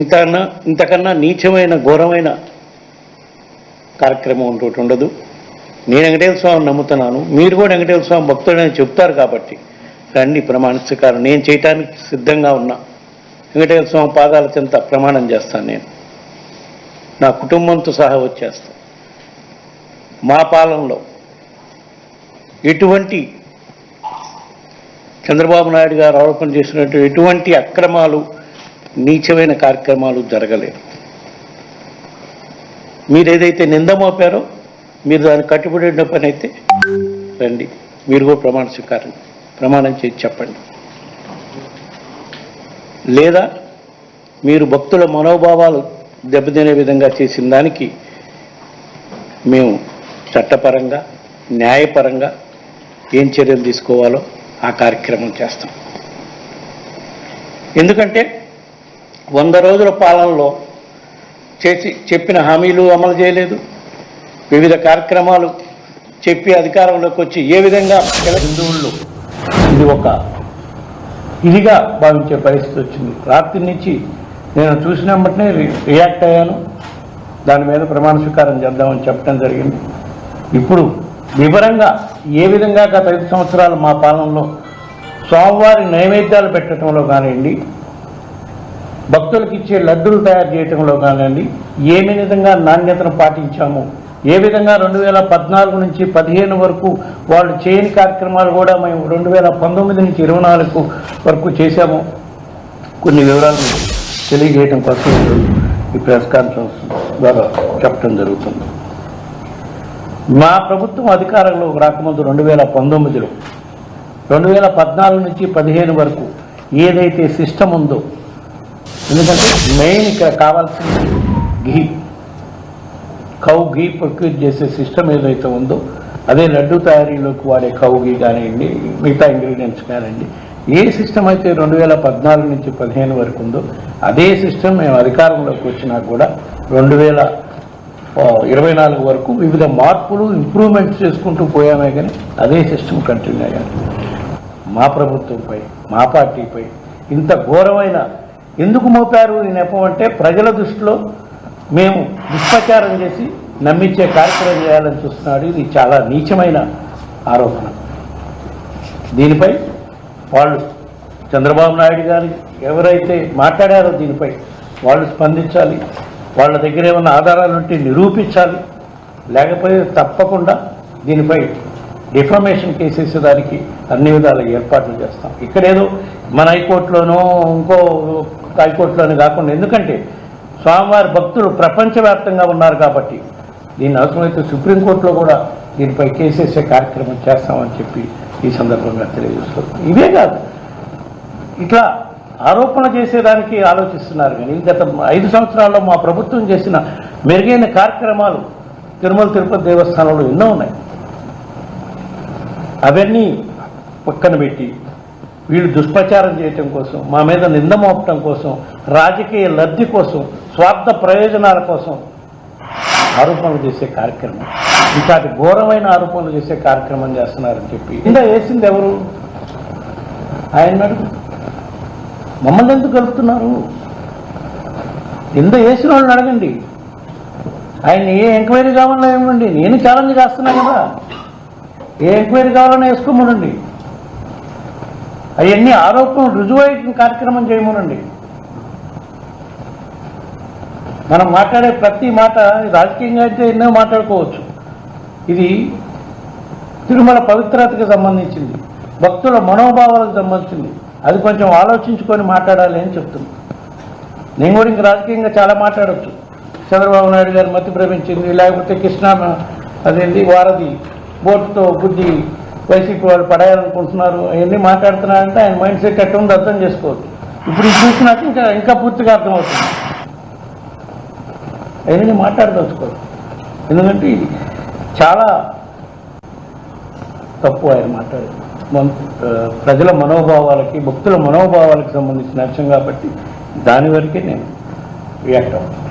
ఇంతకన్నా ఇంతకన్నా నీచమైన ఘోరమైన కార్యక్రమం ఇంకోటి ఉండదు. నేను వెంకటేశ్వర స్వామిని నమ్ముతున్నాను. మీరు కూడా వెంకటేశ్వర స్వామి భక్తుడని చెప్తారు కాబట్టి రండి ప్రమాణించకారం నేను చేయటానికి సిద్ధంగా ఉన్నా. వెంకటేశ్వర స్వామి పాదాల చెంత ప్రమాణం చేస్తాను నేను. నా కుటుంబంతో సహా వచ్చేస్తాను మా పాలనలో ఎటువంటి చంద్రబాబు నాయుడు గారు ఆరోపణ చేసినట్టు ఎటువంటి అక్రమాలు నీచమైన కార్యక్రమాలు జరగలేదు. మీరు ఏదైతే నింద మోపారో మీరు దాన్ని కట్టుబడిన పని అయితే రండి. మీరు కూడా ప్రమాణ స్వీకారం ప్రమాణం చేసి చెప్పండి. లేదా మీరు భక్తుల మనోభావాలు దెబ్బతినే విధంగా చేసిన దానికి మేము చట్టపరంగా న్యాయపరంగా ఏం చర్యలు తీసుకోవాలో ఆ కార్యక్రమం చేస్తాం. ఎందుకంటే వంద రోజుల పాలనలో చేసి చెప్పిన హామీలు అమలు చేయలేదు. వివిధ కార్యక్రమాలు చెప్పి అధికారంలోకి వచ్చి ఏ విధంగా హిందువుల్లో ఇది ఒక ఇదిగా భావించే పరిస్థితి వచ్చింది. రాత్రి నుంచి నేను చూసిన రి- రియాక్ట్ అయ్యాను. దాని మీద ప్రమాణ స్వీకారం చేద్దామని చెప్పడం జరిగింది. ఇప్పుడు వివరంగా ఏ విధంగా గత ఐదు సంవత్సరాలు మా పాలనలో స్వామివారి నైవేద్యాలు పెట్టడంలో కానివ్వండి భక్తులకు ఇచ్చే లడ్డూలు తయారు చేయటంలో కానివ్వండి ఏ విధంగా నాణ్యతను పాటించాము ఏ విధంగా రెండు వేల పద్నాలుగు నుంచి పదిహేను వరకు వాళ్ళు చేయని కార్యక్రమాలు కూడా మేము రెండు వేల పంతొమ్మిది నుంచి ఇరవై నాలుగు వరకు చేశాము. కొన్ని వివరాలు తెలియజేయడం కోసం ఈ ప్రెస్ కాన్ఫరెన్స్ ద్వారా చెప్పడం జరుగుతుంది. మా ప్రభుత్వం అధికారంలో రాకముందు రెండు వేల పంతొమ్మిదిలో రెండు వేల పద్నాలుగు నుంచి పదిహేను వరకు ఏదైతే సిస్టమ్ ఉందో ఎందుకంటే మెయిన్ ఇక్కడ కావాల్సింది ఘీ. కౌ ఘీ ప్రొక్యూర్ చేసే సిస్టమ్ ఏదైతే ఉందో అదే లడ్డు తయారీలోకి వాడే కౌ ఘీ కానివ్వండి మిగతా ఇంగ్రీడియంట్స్ కానివ్వండి ఏ సిస్టమ్ అయితే రెండు వేల పద్నాలుగు నుంచి పదిహేను వరకు ఉందో అదే సిస్టమ్ మేము అధికారంలోకి వచ్చినా కూడా రెండు వేల ఇరవై నాలుగు వరకు వివిధ మార్పులు ఇంప్రూవ్మెంట్స్ చేసుకుంటూ పోయామే కానీ అదే సిస్టమ్ కంటిన్యూ అయ్యాలి. మా ప్రభుత్వంపై మా పార్టీపై ఇంత ఘోరమైన ఎందుకు మోపారు? ఈ నెపం అంటే ప్రజల దృష్టిలో మేము దుష్ప్రచారం చేసి నమ్మించే కార్యక్రమం చేయాలని చూస్తున్నాడు. ఇది చాలా నీచమైన ఆరోపణ. దీనిపై వాళ్ళు చంద్రబాబు నాయుడు గారు ఎవరైతే మాట్లాడారో దీనిపై వాళ్ళు స్పందించాలి. వాళ్ళ దగ్గర ఏమైనా ఆధారాలు ఉంటే నిరూపించాలి. లేకపోతే తప్పకుండా దీనిపై డిఫర్మేషన్ కేసేసేదానికి అన్ని విధాల ఏర్పాట్లు చేస్తాం. ఇక్కడేదో మన హైకోర్టులోనో ఇంకో హైకోర్టులోనే కాకుండా ఎందుకంటే స్వామివారి భక్తులు ప్రపంచవ్యాప్తంగా ఉన్నారు కాబట్టి దీన్ని అవసరమైతే సుప్రీంకోర్టులో కూడా దీనిపై కేసేసే కార్యక్రమం చేస్తామని చెప్పి ఈ సందర్భంగా తెలియజేస్తున్నాం ఇవే కాదు ఇట్లా ఆరోపణ చేసేదానికి ఆలోచిస్తున్నారు కానీ గత ఐదు సంవత్సరాల్లో మా ప్రభుత్వం చేసిన మెరుగైన కార్యక్రమాలు తిరుమల తిరుపతి దేవస్థానంలో ఎన్నో ఉన్నాయి. అవన్నీ పక్కన పెట్టి వీళ్ళు దుష్ప్రచారం చేయటం కోసం మా మీద నింద మోపటం కోసం రాజకీయ లబ్ధి కోసం స్వార్థ ప్రయోజనాల కోసం ఆరోపణలు చేసే కార్యక్రమం. ఇంకాటి ఘోరమైన ఆరోపణలు చేసే కార్యక్రమం చేస్తున్నారని చెప్పి. ఇంత వేసింది ఎవరు? ఆయన అడుగు మమ్మల్ని ఎందుకు కలుపుతున్నారు? కింద వేసిన వాళ్ళని అడగండి. ఆయన ఏ ఎంక్వైరీ కావాలన్నా ఇవ్వండి. నేను ఛాలెంజ్ చేస్తున్నా కదా. ఏ ఎంక్వైరీ కావాలన్నా వేసుకోమనండి. అవన్నీ ఆరోపణలు రుజువైన కార్యక్రమం చేయమనండి. మనం మాట్లాడే ప్రతి మాట రాజకీయంగా అయితే ఎన్నో మాట్లాడుకోవచ్చు. ఇది తిరుమల పవిత్రతకు సంబంధించింది. భక్తుల మనోభావాలకు సంబంధించింది. అది కొంచెం ఆలోచించుకొని మాట్లాడాలి అని చెప్తున్నాను నేను కూడా ఇంకా రాజకీయంగా చాలా మాట్లాడవచ్చు చంద్రబాబు నాయుడు గారు మతి భ్రమించింది లేకపోతే కృష్ణ అదేంటి వారధి బోట్తో బుద్ధి వైసీపీ వాళ్ళు పడాయాలనుకుంటున్నారు అవన్నీ మాట్లాడుతున్నారంటే ఆయన మైండ్ సెట్ ఎట్లా ఉందో అర్థం చేసుకోవచ్చు. ఇప్పుడు ఇది చూసినాక ఇంకా ఇంకా పూర్తిగా అర్థమవుతుంది. అవన్నీ మాట్లాడదలుచుకోరు. ఎందుకంటే ఇది చాలా తప్పు ఆయన మాట్లాడేది. మన- ప్రజల మనోభావాలకి భక్తుల మనోభావాలకి సంబంధించిన అంశం కాబట్టి దాని వరకే నేను రియాక్ట్ అవుతాను